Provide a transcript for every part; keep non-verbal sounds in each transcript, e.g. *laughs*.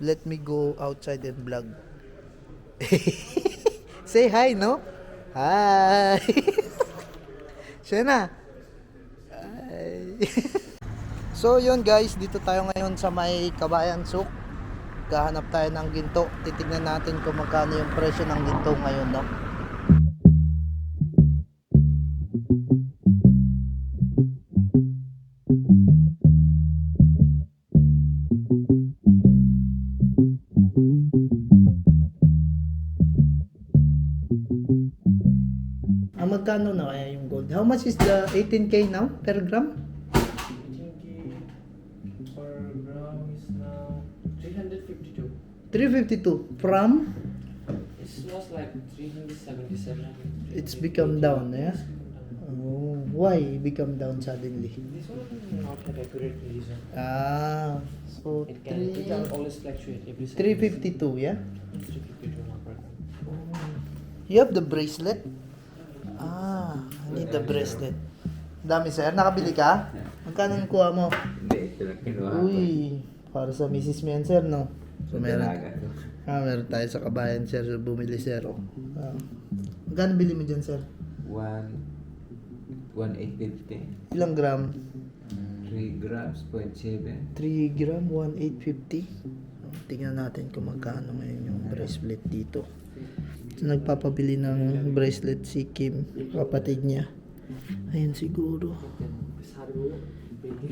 let me go outside and vlog. *laughs* Say hi, no? Hi! *laughs* Siya na. Hi. *laughs* so, yun guys, dito tayo ngayon sa may Kabayan Souk. Gahanap tayo ng ginto. Titignan natin kung magkano yung presyo ng ginto ngayon, no? Ah, magkano na kaya yung gold? How much is the 18K now per gram? per gram is now 352. 352 from It was like 377. It's become down, yeah? oh, why become down suddenly? This one not an accurate reason. Ah, so It can, it can three, always fluctuate every second. 352, yeah? 352 now per gram. You have the bracelet? The bracelet. Dami sir, nakabili ka? Magkano yung kuha mo? Hindi, ito lang kinuha ko. Uy, para sa misis mo yan sir, no? So meron, ah, meron tayo sa kabayan sir, so bumili sir. Oh. Ah. Magkano bili mo dyan sir? One, 1,850. Ilang gram? 3 grams, 0.7. 3 gram, 1,850. Tingnan natin kung magkano ngayon yung bracelet dito. So, nagpapabili ng bracelet si Kim, kapatid niya. Ayan siguro.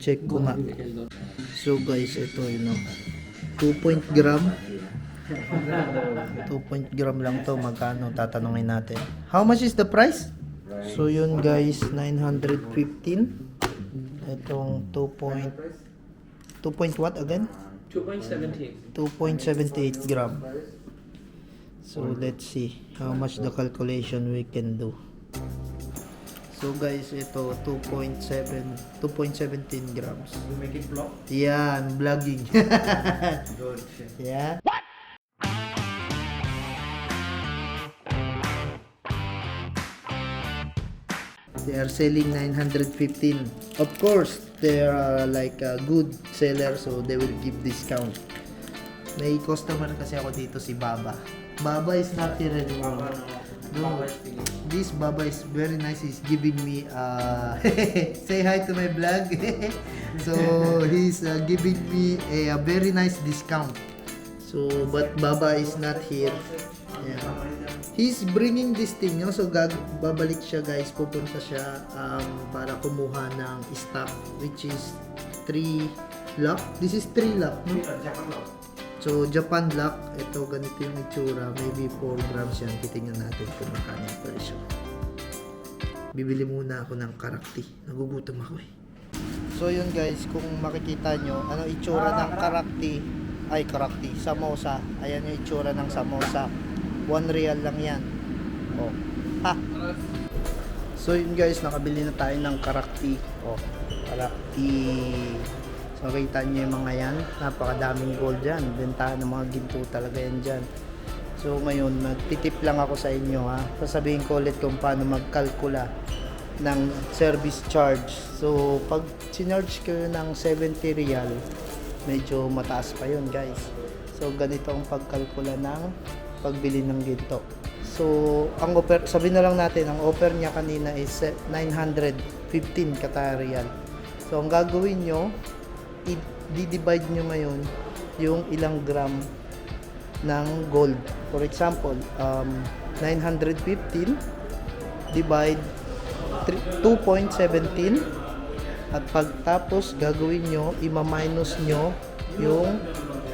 Check ko nga. So guys, ito yun o. 2 point gram. 2 point gram lang to. Magkano? Tatanungin natin. How much is the price? So yun guys, 915. Itong 2 point 2 point what again? 2.78. 2.78 gram. So let's see how much the calculation we can do. So guys, ito 2.7 2.17 grams. You make it block? Yan, vlogging. *laughs* Good. yeah. They are selling 915. Of course, they are like a good seller so they will give discount. May customer kasi ako dito si Baba. Baba is not here anymore. No, this Baba is very nice. He's giving me uh *laughs* say hi to my vlog. *laughs* so he's uh, giving me a, a very nice discount. So but Baba is not here. Yeah. He's bringing this thing, no? So gag babalik siya guys, pupunta siya um, para kumuha ng stock which is 3 lock. This is 3 lock, no? So, Japan lock, ito ganito yung itsura, maybe 4 grams yan. Titingnan natin kung magkano yung presyo. Bibili muna ako ng karakti. Nagugutom ako eh. So yun guys, kung makikita nyo, ano itsura ng karakti, ay karakti, samosa. Ayan yung itsura ng samosa. 1 real lang yan. Oh. Ha! So yun guys, nakabili na tayo ng karakti. Oh, karakti. So kita nyo yung mga yan. Napakadaming gold dyan. Bentahan ng mga ginto talaga yan dyan. So ngayon, magtitip lang ako sa inyo ha. Sasabihin ko ulit kung paano magkalkula ng service charge. So pag sinarge kayo ng 70 real, medyo mataas pa yun guys. So ganito ang pagkalkula ng pagbili ng ginto. So, ang offer, sabi na lang natin, ang offer niya kanina is eh, 915 Qatar real. So, ang gagawin nyo, i-divide nyo ngayon yung ilang gram ng gold. For example, um, 915 divide three- 2.17 at pagtapos gagawin nyo, ima-minus nyo yung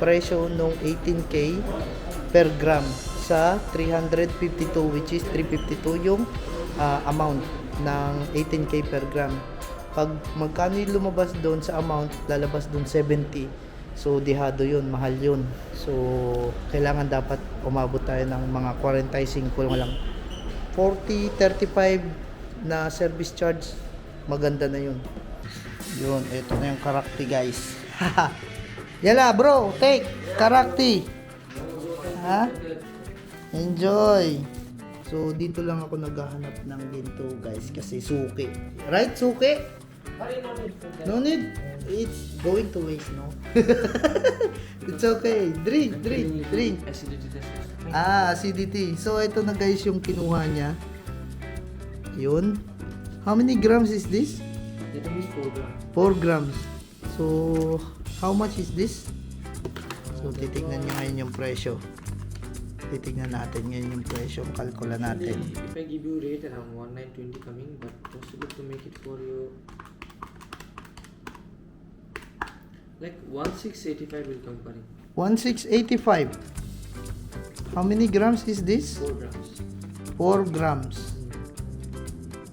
presyo ng 18k per gram sa 352 which is 352 yung ah, amount ng 18k per gram. Pag magkano yung lumabas doon sa amount, lalabas doon 70. So dihado yun, mahal yun. So kailangan dapat umabot tayo ng mga 45 lang. 40, 35 na service charge, maganda na yun. Yun, ito na yung karakti guys. *laughs* Yala bro, take karakti. Ha? Enjoy. So dito lang ako naghahanap ng ginto guys kasi suki. Right suki? No need. It's going to waste, no? *laughs* It's okay. Drink, drink, drink. Ah, acidity. So, ito na guys yung kinuha niya. Yun. How many grams is this? That is 4 gram. 4 grams. So, how much is this? So, titignan nyo ngayon yung presyo. Titignan natin ngayon yung presyo. Kalkula natin. If I give you rate around 1920 coming, but possible to make it for you like 1685 will come him. 1685. How many grams is this? 4 grams. 4 grams.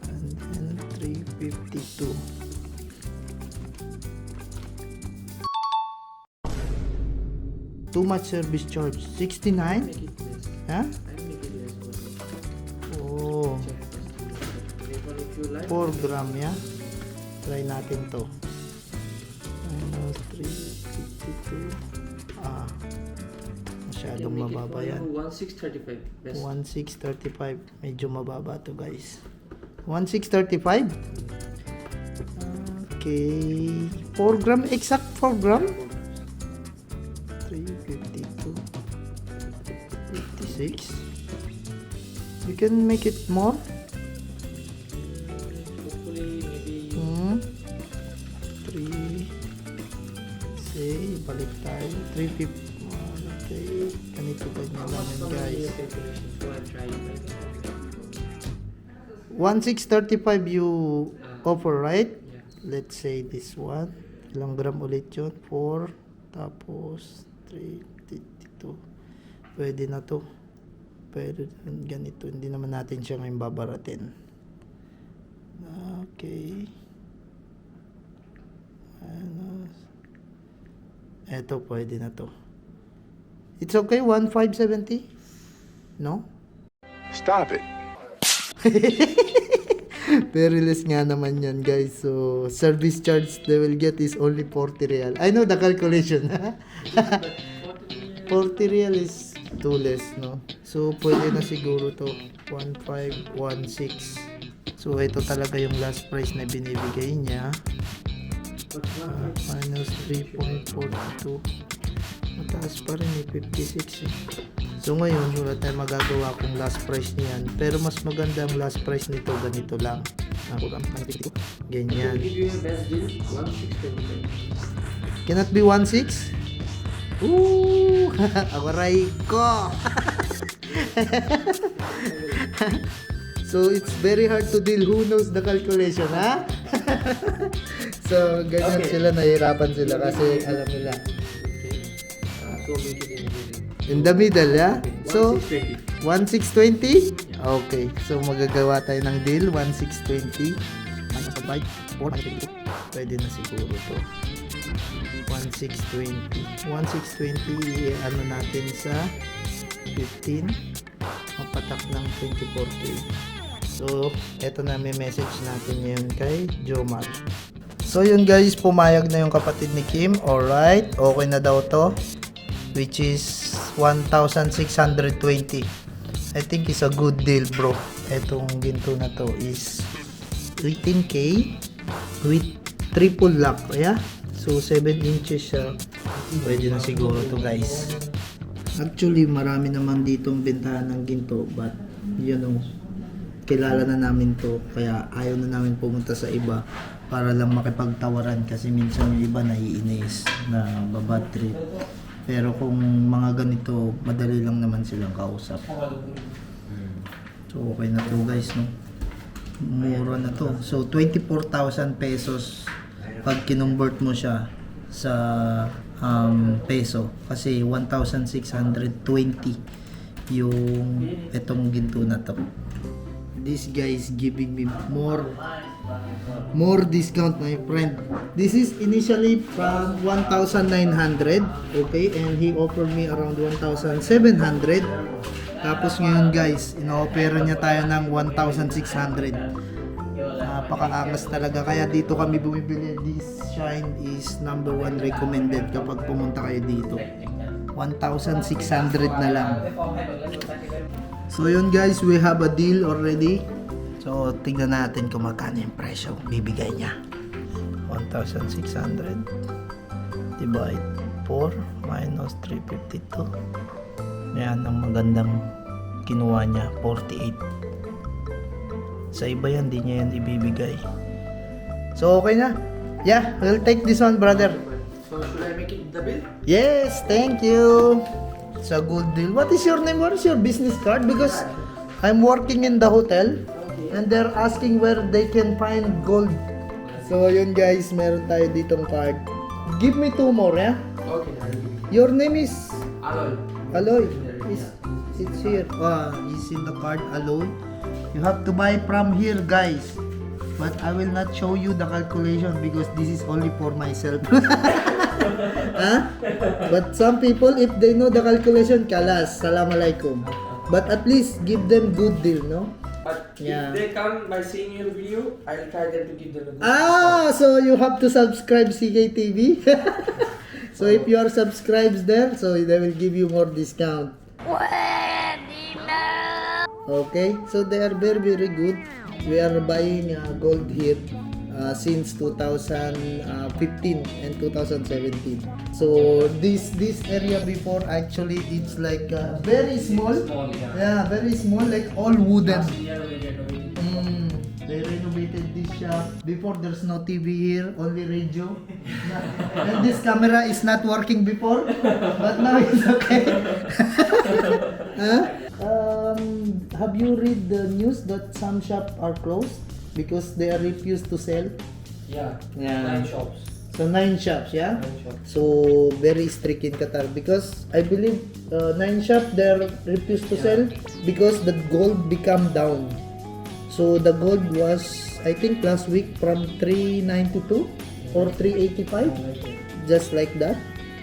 And then 352. Too much service charge. 69? You. Oh, Check test. Therefore, if you like, 4 gram ya. Try natin to. Minus 352. Ah. Masyadong mababa yan. for you 1635. Best. 1635. Medyo mababa to guys. 1635? Okay. 4 gram. Exact 4 gram? 56. You can make it more? Hopefully, maybe Hmm. 3. Say, balik tayo. 350. Okay. Ganito ganyan lang yan guys. easier calculation. So I'll try it like that. 1635 you offer, right? Yeah. Let's say this one. Ilang gram ulit yun? 4. Tapos 352. Pwede na to. Rin ganito. Hindi naman natin siya ngayon babaratin. Okay. Ano? Eto, pwede na to. It's okay, 1570? No? Stop it. *laughs* Very less nga naman yan, guys. So, service charge they will get is only 40 real. I know the calculation. *laughs* 40 *laughs* real is too less, no? So, pwede na siguro to. 1516. So, ito talaga yung last price na binibigay niya. Ah, minus 3.42. Mataas pa rin eh, 56 eh. So ngayon, wala tayong magagawa kung last price niyan. Pero mas maganda ang last price nito, ganito lang. Ganyan. I'll give you a best deal 1625. Cannot be 1.6? Ooh! *laughs* Awaray ko! *laughs* so, it's very hard to deal. Who knows the calculation, ha? *laughs* so, ganyan Okay. sila, nahirapan sila kasi alam nila. Uh, in the middle. Yeah? So, 1620. 1620? Okay. So, magagawa tayo ng deal. 1620. Minus the bike. 422. Pwede na siguro to. 1620. 1620, ano natin sa 15. Mapatak ng 24K. So, eto na may message natin ngayon kay Jomar. So yun guys, pumayag na yung kapatid ni Kim. Alright, okay na daw to. Which is 1,620. I think it's a good deal bro. Etong ginto na to is 18k with triple lock. Yeah? So 7 inches siya. Pwede na siguro to guys. Actually, marami naman ditong bentahan ng ginto but you know, kilala na namin to kaya ayaw na namin pumunta sa iba para lang makipagtawaran kasi minsan yung iba naiinis na babad trip. Pero kung mga ganito madali lang naman silang kausap. So okay na to guys no? Mura na to. So 24,000 pesos pag kinumbert mo siya sa um, peso kasi 1,620 yung etong ginto na to. This guy is giving me more more discount my friend. This is initially from 1900 okay and he offered me around 1700 tapos ngayon guys ino-opera niya tayo ng 1600 napakaangas talaga kaya dito kami bumibili this shine is number one recommended kapag pumunta kayo dito 1,600 na lang So yun guys, we have a deal already. So tignan natin kung magkano yung presyo bibigay niya. 1,600 divide 4 minus 352. Yan ang magandang kinuha niya, 48. Sa iba yan, di niya yan ibibigay. So, okay na. Yeah, we'll take this one, brother. So should I make it the bill? Yes, thank you. It's a good deal. What is your name? What is your business card? Because I'm working in the hotel and they're asking where they can find gold. So, yun guys, meron tayo ditong card. Give me two more, yeah? Okay. Your name is Aloy. Aloy. Is it's here. Ah, is in the card Aloy. You have to buy from here, guys. But I will not show you the calculation because this is only for myself. *laughs* huh? But some people, if they know the calculation, kalas, salam alaikum. But at least give them good deal, no? But Yeah. if they come by seeing your video, I'll try them to give them a good Ah, so you have to subscribe CKTV. *laughs* so if you are subscribed there, so they will give you more discount. Okay, so they are very very good. We are buying uh, gold here uh, since 2015 and 2017. So this this area before actually it's like uh, very small. Small, yeah. Yeah, very small, like all wooden. Mm, they renovated this shop. Before there's no TV here, only radio. *laughs* and this camera is not working before, but now it's okay. *laughs* huh? Um, have you read the news that some shops are closed because they are refused to sell? Yeah. Yeah. Nine shops. So nine shops, yeah. Nine shops. So very strict in Qatar because I believe uh, nine shop they are refused to sell because the gold become down. So the gold was I think last week from 392 or 385 just like that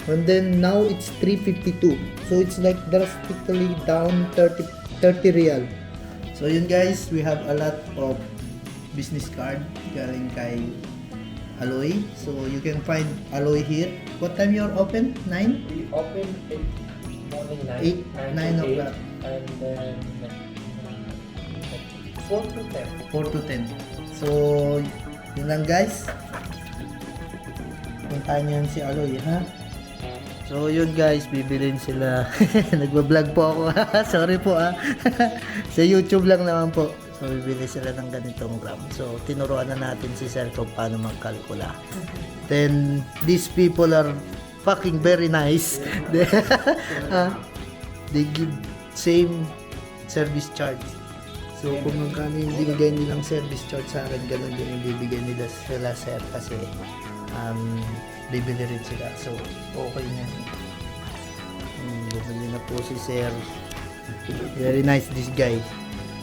and then now it's 352 so it's like drastically down 30 30 real so yun guys we have a lot of business card galing kay Aloy. So you can find Aloy here. What time you're open? 9? We open at morning nine. Eight, nine to eight, o'clock. And then uh, four to ten. 4 to 10. So, yun lang guys. Puntahan yun si Aloy, ha? So, yun guys, bibilin sila. *laughs* Nagbablog po ako? *laughs* Sorry po, ha? *laughs* Sa YouTube lang naman po. So, bibili sila ng ganitong gram. So, tinuruan na natin si Sir kung paano magkalkula. Then, these people are fucking very nice. They, ah, they give same service charge. So, kung magkano yung binigay nilang service charge sa akin, ganun din yung bibigay nila sila, sir. Kasi, um, bibili rin sila. So, okay na. Um, bumili na po si sir. Very nice this guy.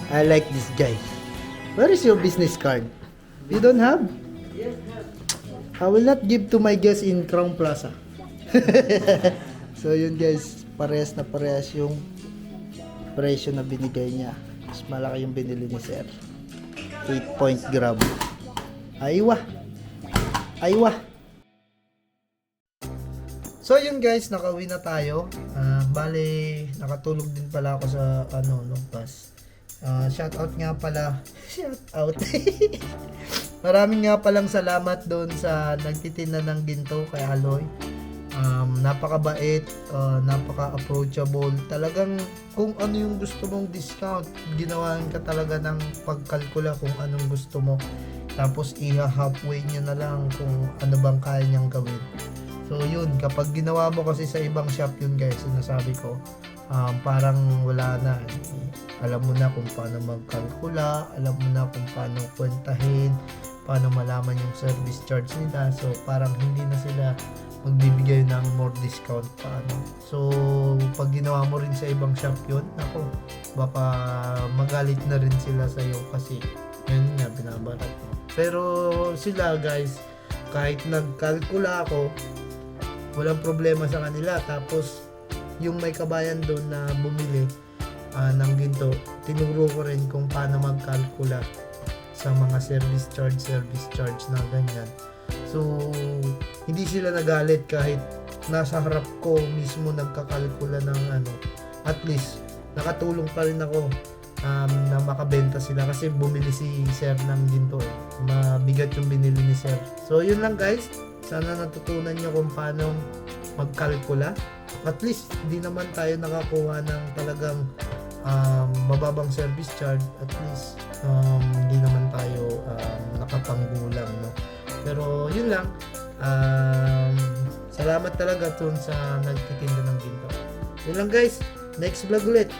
I like this guy. Where is your business card? You don't have? I will not give to my guest in Crown Plaza. *laughs* so yun guys, parehas na parehas yung presyo na binigay niya. Mas malaki yung binili ni Sir. 8 point gram. Aywa. Aywa. So yun guys, nakauwi na tayo. Ah, bale, nakatulog din pala ako sa ano, no, bus. Ah, shout out nga pala. *laughs* Shout out. *laughs* Maraming nga palang salamat doon sa nagtitinda ng ginto kay Aloy. Um, napakabait, uh, napaka-approachable. Talagang kung ano yung gusto mong discount, ginawan ka talaga ng pagkalkula kung anong gusto mo. Tapos iha-halfway niya na lang kung ano bang kaya niyang gawin. So yun, kapag ginawa mo kasi sa ibang shop yun guys, sinasabi ko, um, parang wala na. Alam mo na kung paano magkalkula, alam mo na kung paano kwentahin, paano malaman yung service charge nila. So parang hindi na sila magbibigay ng more discount paano. So pag ginawa mo rin sa ibang shop yun, ako, baka magalit na rin sila sa iyo kasi yun nga binabarat. Pero sila guys, kahit nagkalkula ako, walang problema sa kanila. Tapos, yung may kabayan doon na bumili ah, ng ginto, tinuro ko rin kung paano magkalkula sa mga service charge, service charge na ganyan. So, hindi sila nagalit kahit nasa harap ko mismo nagkakalkula ng ano. At least, nakatulong pa rin ako um, na makabenta sila kasi bumili si Sir ng ginto eh. Mabigat yung binili ni Sir. So yun lang guys. Sana natutunan nyo kung paano magkalkula. At least hindi naman tayo nakakuha ng talagang um, mababang service charge. At least um, hindi naman tayo um, nakapanggulang. No? Pero yun lang. Um, salamat talaga dun sa nagtitinda ng ginto. Yun lang guys. Next vlog ulit.